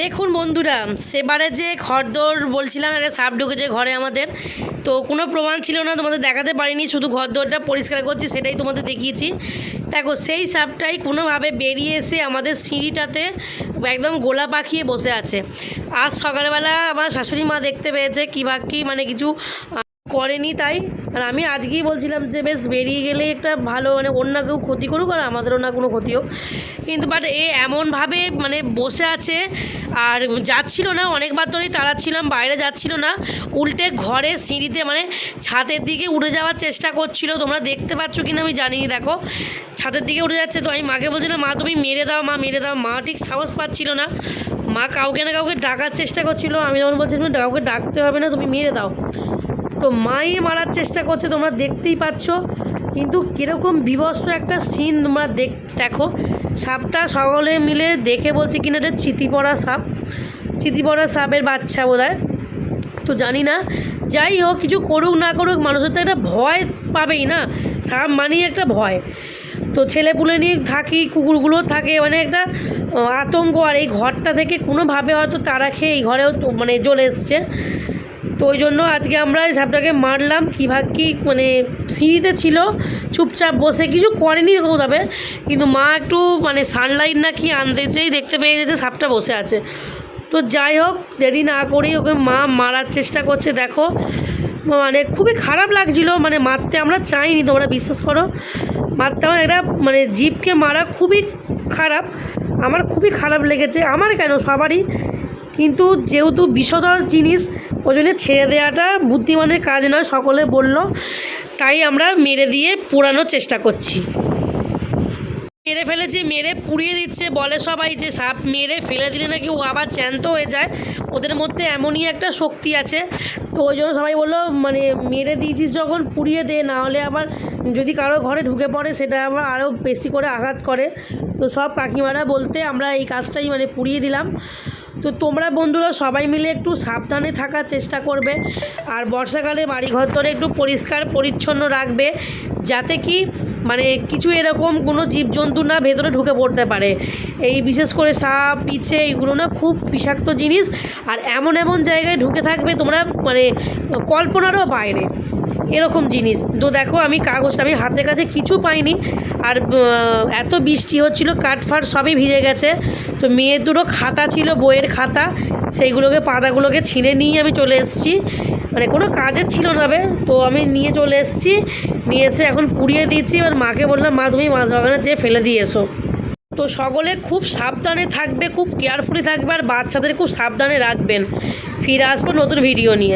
দেখুন বন্ধুরা, সেবারে যে ঘরদোর বলছিলাম, একটা সাপ ঢুকেছে ঘরে আমাদের। তো কোনো প্রমাণ ছিল না, তোমাদের দেখাতে পারিনি, শুধু ঘরদোরটা পরিষ্কার করছি, সেটাই তোমাদের দেখিয়েছি। দেখো, সেই সাপটাই কোনোভাবে বেরিয়ে এসে আমাদের সিঁড়িটাতে একদম গোলা পাখিয়ে বসে আছে। আজ সকালবেলা আমার শাশুড়ি মা দেখতে পেয়েছে, কী বাকি মানে কিছু করেনি তাই। আর আমি আজকেই বলছিলাম যে, বেশ, বেরিয়ে গেলে একটা ভালো মানে অন্য কেউ ক্ষতি করুক আর আমাদেরও না কোনো ক্ষতি হোক। কিন্তু বাট এ এমনভাবে মানে বসে আছে আর যাচ্ছিল না, অনেকবার ধরেই তাড়াচ্ছিলাম, বাইরে যাচ্ছিল না, উল্টে ঘরে সিঁড়িতে মানে ছাদের দিকে উঠে যাওয়ার চেষ্টা করছিল। তোমরা দেখতে পাচ্ছ কিনা আমি জানি দেখো। ছাদের দিকে উঠে যাচ্ছে তো, আমি মাকে বলছিলাম, মা, তুমি মেরে দাও, মা, মেরে দাও। মা ঠিক সাহস পাচ্ছিল না। মা কাউকে না কাউকে ডাকার চেষ্টা করছিল। আমি যখন বলছিলাম কাউকে ডাকতে হবে না, তুমি মেরে দাও। তো মাই মারার চেষ্টা করছে, তোমরা দেখতেই পাচ্ছ। কিন্তু কীরকম বিভৎস একটা সিন তোমরা দেখ, দেখো। সাপটা সকলে মিলে দেখে বলছে কিনা এটা চিতি পড়া সাপ। চিতি পড়া সাপের বাচ্চা বোধ তো জানি না। যাই হোক, কিছু করুক না করুক, মানুষের তো একটা ভয় পাবেই না। সাপ মানেই একটা ভয়। তো ছেলেপুলে নিয়ে থাকি, কুকুরগুলো থাকে মানে একটা আতঙ্ক। আর এই ঘরটা থেকে কোনোভাবে হয়তো তারা খেয়ে এই ঘরেও মানে চলে এসছে। তো ওই জন্য আজকে আমরা সাপটাকে মারলাম, কী ভাগ কী মানে সিঁড়িতে ছিল, চুপচাপ বসে কিছু করেনি তবে, কিন্তু মা একটু মানে সানলাইট না কি আনতে দেখতে পেয়ে গেছে সাপটা বসে আছে। তো যাই হোক, দেরি না করেই ওকে মা মারার চেষ্টা করছে, দেখো। মানে খুবই খারাপ লাগছিল মানে মারতে আমরা চাইনি, তোমরা বিশ্বাস করো। মারতে আমার এটা মানে জীবকে মারা খুবই খারাপ, আমার খুবই খারাপ লেগেছে, আমার কেন সবারই কিন্তু যেহেতু বিষধর জিনিস, ওই জন্য ছেড়ে দেওয়াটা বুদ্ধিমানের কাজ নয়, সকলে বলল। তাই আমরা মেরে দিয়ে পোড়ানোর চেষ্টা করছি। মেরে ফেলেছে, মেরে পুড়িয়ে দিচ্ছে, বলে সবাই যে সাপ মেরে ফেলে দিলে নাকি ও আবার চ্যান্ত হয়ে যায়। ওদের মধ্যে এমনই একটা শক্তি আছে। তো ওই জন্য সবাই বলল মানে মেরে দিয়েছিস যখন, পুড়িয়ে দে, না হলে আবার যদি কারও ঘরে ঢুকে পড়ে, সেটা আবার আরও বেশি করে আঘাত করে। তো সব কাকিমারা বলতে আমরা এই কাজটাই মানে পুড়িয়ে দিলাম। তো তোমরা বন্ধুরা সবাই মিলে একটু সাবধানে থাকার চেষ্টা করবে আর বর্ষাকালে বাড়িঘর ধরে একটু পরিষ্কার, পরিচ্ছন্ন রাখবে যাতে কি মানে কিছু এরকম কোনো জীবজন্তু না ভেতরে ঢুকে পড়তে পারে। এই বিশেষ করে সাপ, পিছে এইগুলো না খুব বিষাক্ত জিনিস আর এমন এমন জায়গায় ঢুকে থাকবে তোমরা মানে কল্পনারও বাইরে। এরকম জিনিস। তো দেখো আমি কাগজটা আমি হাতের কাছে কিছু পাইনি। আর এত বৃষ্টি হচ্ছিল কাঠফাট সবই ভিজে গেছে। তো মেয়ের দুটো খাতা ছিল, বইয়ের খাতা। সেইগুলোকে, পাতাগুলোকে ছিঁড়ে নিয়ে আমি চলে এসেছি। মানে কোনো কাজের ছিল না বে। তো আমি নিয়ে চলে এসেছি। নিয়ে এসে এখন পুড়িয়ে দিয়েছি। এবার মাকে বললাম, মা, তুমি মাছ বাগানে যেয়ে ফেলে দিয়ে এসো। তো সকলে খুব সাবধানে থাকবে, খুব কেয়ারফুলি থাকবে। আর বাচ্চাদের খুব সাবধানে রাখবেন। ফিরে আসব নতুন ভিডিও নিয়ে।